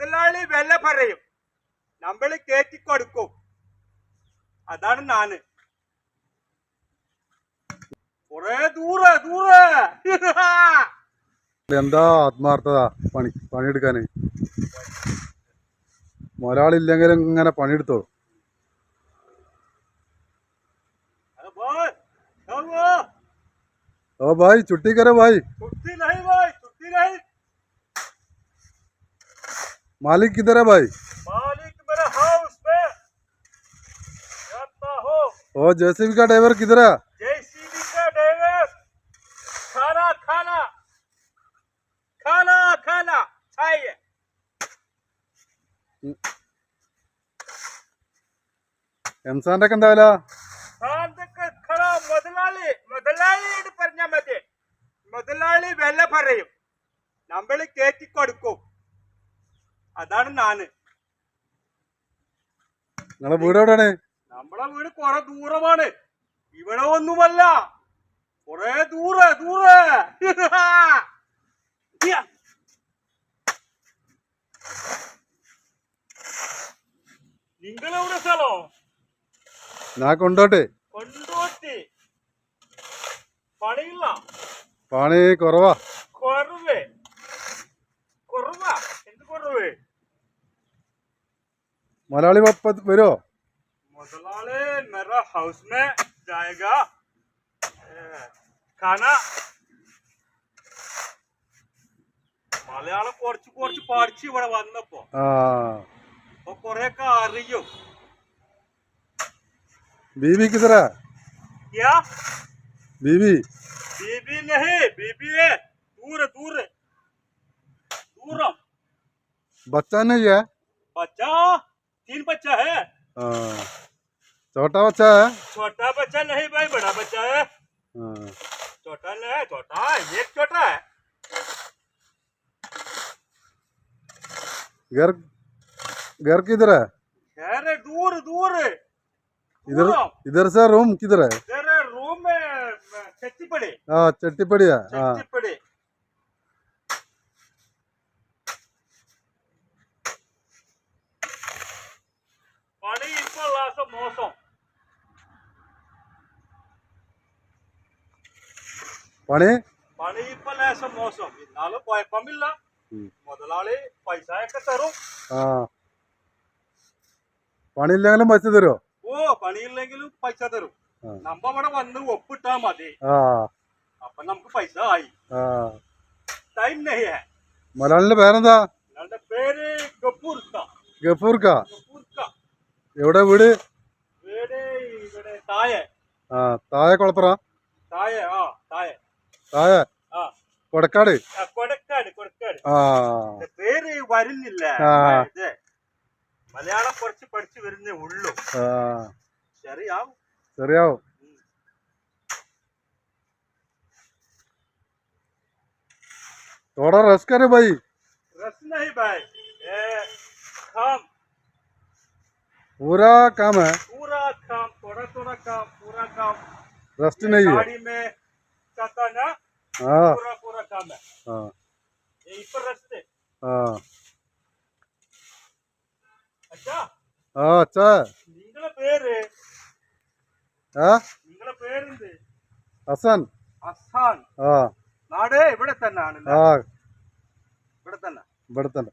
മുതലാളി വില പറയും. നമ്മൾ കേറ്റി കൊടുക്കും അതാണ് നാന്. കൊറേ ദൂരെ ദൂരെ എന്താ ആത്മാർത്ഥത പണി പണിയെടുക്കാന്? മുതലാളില്ലെങ്കിൽ ഇങ്ങനെ പണിയെടുത്തോളൂ. ഓ ഭായ് ചുട്ടിക്കര ഭായ് ചുട്ടി നഹി ഭായ് ചുട്ടി നഹി मालिक किधर है भाई मालिक मेरे हाउस में जाता हो ओ जेसीबी का ड्राइवर किधर है जेसीबी का ड्राइवर खाना खाना खाना खाना चाहिए എംസാന്റെ ഒക്കെ എന്താ വില സാന്തൊക്കെ ഖട മുതലാളി മുതലാളിയോട് പറഞ്ഞാ മതി മുതലാളി വില പറയും നമ്മൾ കേറ്റിക്കൊടുക്കും അതാണ് നാന് നിങ്ങളെ വീട് എവിടെയാണ്? നമ്മളെ വീട് കൊറേ ദൂരമാണ്. ഇവിടെ ഒന്നുമല്ല. കൊറേ ദൂരെ ദൂരെ. നിങ്ങളെവിടെ സ്ഥലോ? ഞാൻ കൊണ്ടോട്ടെ. കൊണ്ടോട്ടി. പണിയില്ല. പണി കുറവാ കുറവ് കുറവാ എന്ത് കുറവ് മുതലാളി പപ്പ വരുമോ मुदलाले मेरा हाउस में जाएगा ए, खाना മലയാളം കുറച്ച് കുറച്ച് പഠിച്ച് ഇവിടെ വന്നപ്പോ ആ അപ്പൊ കൊറേയൊക്കെ അറിയും बीवी किधर है क्या बीवी बीबी नहीं बीबी है दूर दूर दूर है तीन बच्चा है। हाँ। छोटा बच्चा है? छोटा बच्चा नहीं भाई बड़ा बच्चा है। हाँ। छोटा नहीं है छोटा है एक छोटा है। घर घर किधर है? अरे दूर दूर। इधर। इधर से रूम किधर है? रूम में छत्ती पड़े हाँ चट्टीपड़ी है हाँ। छत्ती पड़े പണി? പണി ഇപ്പൊ ലേശം മോശം. എന്നാലും കുഴപ്പമില്ല. മുതലാളി പൈസ ഒക്കെ തരും. ആ. പണിയില്ലെങ്കിലും പൈസ തരുമോ ഓ പണിയില്ലെങ്കിലും പൈസ തരും. നമ്മ അവിടെ വന്ന് ഒപ്പിട്ടാ മതി. അപ്പൊ നമുക്ക് പൈസ ആയി. ടൈം ഹെ മലയാളിന്റെ പേരെന്താ? പേര് ഗപ്പൂർക്ക ഗപ്പൂർക്ക എവിടെ വീട്? വീട് ഇവിടെ താഴെ. ആ താഴെ കുളപ്പുറ താഴെ ആ താഴെ. താഴെ ആ കൊടക്കാട് ആ, കൊടക്കാട് കൊടക്കാട് ആ ഇത് പേര് വരുന്നില്ല ആ. ഇത് മലയാളം കുറച്ച് പഠിച്ചു വരുന്നേ ഉള്ളൂ ആ ശരിയാവും ശരിയാവും थोड़ा रस करे भाई रस नहीं भाई ये काम पूरा काम है पूरा काम थोड़ा थोड़ा काम पूरा काम रेस्ट नहीं है गाड़ी में जाता ना हाँ पूरा पूरा काम है हाँ ये पर रस्ते हाँ अच्छा हाँ अच्छा है നിങ്ങളെ പേര് हाँ നിങ്ങളെ പേരെന്ത് हसन അസാൻ हाँ നാട് ഇവിടെ തന്നെ ആണ് हाँ ഇവിടെ തന്നെ ഇവിടെ തന്നെ